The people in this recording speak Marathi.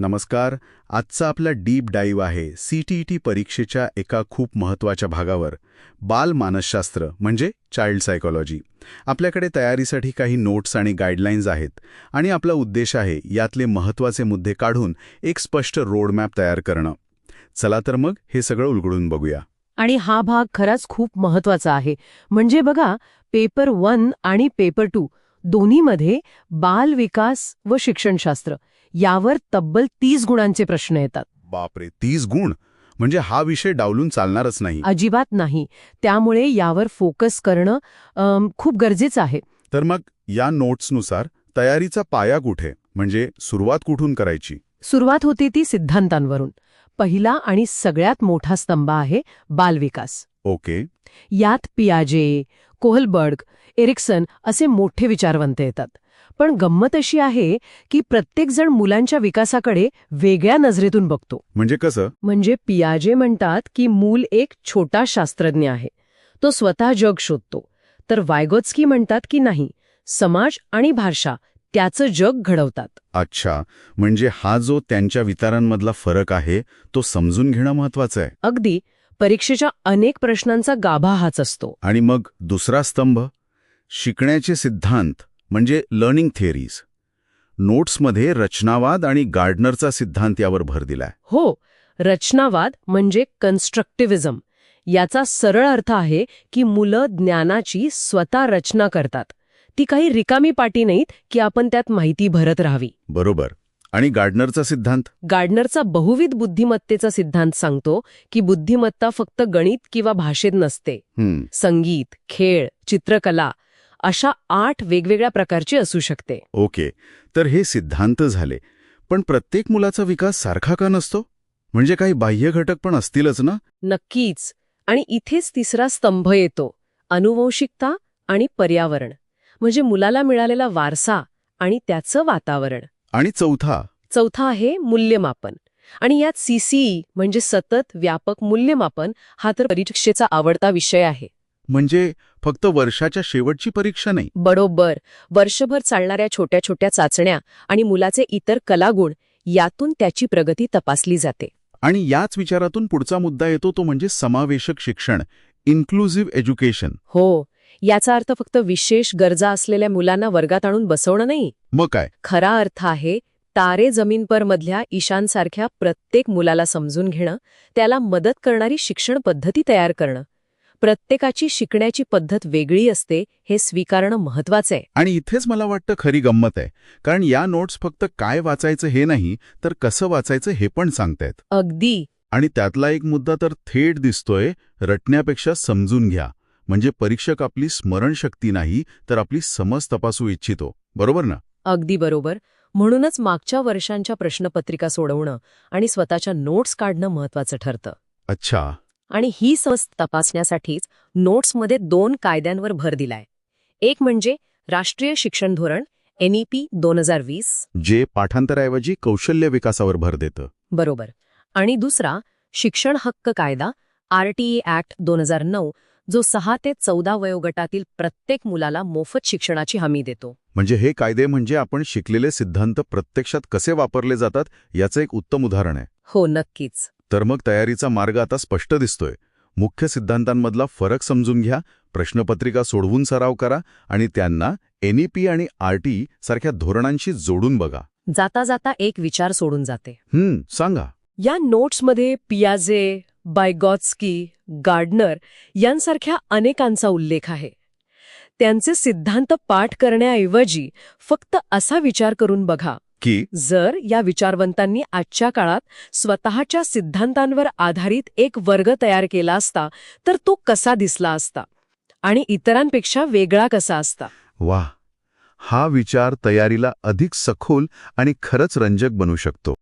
नमस्कार. आजचा आपला डीप डाईव्ह आहे सी टी ई टी परीक्षेच्या एका खूप महत्त्वाच्या भागावर. बाल मानसशास्त्र म्हणजे चाइल्ड सायकोलॉजी. आपल्याकडे तयारीसाठी काही नोट्स आणि गाईडलाईन्स आहेत आणि आपला उद्देश आहे यातले महत्त्वाचे मुद्दे काढून एक स्पष्ट रोडमॅप तयार करणं. चला तर मग हे सगळं उलगडून बघूया. आणि हा भाग खराच खूप महत्त्वाचा आहे. म्हणजे बघा पेपर वन आणि पेपर टू दोन्हीमध्ये बाल विकास व शिक्षणशास्त्र. यावर तब्बल तीस गुणांचे प्रश्न येतात. बापरे तीस गुण? म्हणजे हा विषय डावलून चालणारच नाही. अजिबात नाही. त्यामुळे यावर फोकस करणं अम, खूप गरजेचं आहे. तर मग या नोट्सनुसार तयारीचा पाया कुठे? म्हणजे सुरुवात कुठून करायची? सुरुवात होते ती सिद्धांतांवरून. पहिला आणि सगळ्यात मोठा स्तंभ आहे बालविकास. ओके. यात पियाजे कोहलबर्ग एरिक्सन असे मोठे विचारवंत येतात. पण गंमत अशी आहे की प्रत्येकजण मुलांच्या विकासाकडे वेगळ्या नजरेतून बघतो. म्हणजे कसं? म्हणजे पियाजे म्हणतात की मूल एक छोटा शास्त्रज्ञ आहे. तो स्वतः जग शोधतो. तर वायगोत्स्की म्हणतात की नाही समाज आणि भाषा त्याचं जग घडवतात. अच्छा म्हणजे हा जो त्यांच्या विचारांमधला फरक आहे तो समजून घेणं महत्वाचं आहे. अगदी परीक्षेच्या अनेक प्रश्नांचा गाभा हाच असतो. आणि मग दुसरा स्तंभ? शिकण्याचे सिद्धांत. म्हणजे लर्निंग थिअरीज नोट्समध्ये रचनावाद आणि गार्डनरचा सिद्धांत यावर भर दिलाय. हो रचनावाद म्हणजे कन्स्ट्रक्टिव्हिझम याचा सरळ अर्थ आहे की मुलं ज्ञानाची स्वतः रचना करतात. ती काही रिकामी पाटी नाहीत की आपण त्यात माहिती भरत राहावी. बरोबर. आणि गार्डनरचा सिद्धांत? गार्डनरचा बहुविध बुद्धिमत्तेचा सिद्धांत सांगतो की बुद्धिमत्ता फक्त गणित किंवा भाषेत नसते. संगीत खेळ चित्रकला अशा आठ वेगवेगळ्या प्रकारची असू शकते. ओके. तर हे सिद्धांत झाले. पण प्रत्येक मुलाचा विकास सारखा का नसतो? म्हणजे काही बाह्य घटक पण असतीलच ना? नक्कीच. आणि इथेच तिसरा स्तंभ येतो. अनुवंशिकता आणि पर्यावरण. म्हणजे मुलाला मिळालेला वारसा आणि त्याचं वातावरण. आणि चौथा? चौथा आहे मूल्यमापन. आणि यात सीसीई म्हणजे सतत व्यापक मूल्यमापन हा तर परीक्षेचा आवडता विषय आहे. म्हणजे फक्त वर्षाच्या शेवटची परीक्षा नाही. बरोबर. वर्षभर चालणाऱ्या छोट्या छोट्या चाचण्या आणि मुलाचे इतर कलागुण यातून त्याची प्रगती तपासली जाते. आणि याच विचारातून पुढचा मुद्दा येतो तो म्हणजे समावेशक शिक्षण इन्क्लुझिव्ह एज्युकेशन हो. याचा अर्थ फक्त विशेष गरजा असलेल्या मुलांना वर्गात आणून बसवणं नाही. मग काय? खरा अर्थ आहे तारे जमीन पर मधल्या ईशांसारख्या प्रत्येक मुलाला समजून घेणं त्याला मदत करणारी शिक्षण पद्धती तयार करणं. प्रत्येकाची शिकण्याची पद्धत वेगळी असते हे स्वीकारणं महत्वाचं आहे. आणि इथेच मला वाटतं खरी गंमत आहे कारण या नोट्स फक्त काय वाचायचं हे नाही तर कसं वाचायचं हे पण सांगतायत. अगदी. आणि त्यातला एक मुद्दा तर थेट दिसतोय रटण्यापेक्षा समजून घ्या. म्हणजे परीक्षक आपली स्मरणशक्ती नाही तर आपली समज तपासू इच्छितो. बरोबर ना? अगदी बरोबर. म्हणूनच मागच्या वर्षांच्या प्रश्नपत्रिका सोडवणं आणि स्वतःच्या नोट्स काढणं महत्वाचं ठरतं. अच्छा. आणि ही समज तपासण्यासाठीच नोट्समध्ये दोन कायद्यांवर भर दिलाय. एक म्हणजे राष्ट्रीय शिक्षण धोरण एनईपी दोन हजार वीस. जे पाठांतराऐवजी कौशल्य विकासावर भर देतं. बरोबर. आणि दुसरा शिक्षण हक्क कायदा आरटीए ऍक्ट दोन हजार नऊ जो सहा ते चौदा वयोगटातील प्रत्येक मुलाला मोफत शिक्षणाची हमी देतो. म्हणजे हे कायदे म्हणजे आपण शिकलेले सिद्धांत प्रत्यक्षात कसे वापरले जातात याचं एक उत्तम उदाहरण आहे. हो नक्कीच. तर मग तयारीचा मार्ग आता स्पष्ट दिसतोय. मुख्य सिद्धांतांमधला फरक समजून घ्या प्रश्नपत्रिका सोडवून सराव करा आणि त्यांना एनईपी आणि आरटी सारख्या धोरणांशी जोडून बघा. जाता जाता एक विचार सोडून जाते. हं सांगा. या नोट्समध्ये पियाजे बायगॉत्स्की गार्डनर यांसारख्या अनेकांचा उल्लेख आहे. त्यांचे सिद्धांत पाठ करण्याऐवजी फक्त असा विचार करून बघा. की जर या विचारवंतांनी आजच्या काळात स्वतःच्या सिद्धांतांवर आधारित एक वर्ग तयार केला असता तर तो कसा दिसला असता? आणि इतरांपेक्षा वेगळा कसा असता? वाह! हा विचार तयारीला अधिक सखोल आणि खरंच रंजक बनवू शकतो.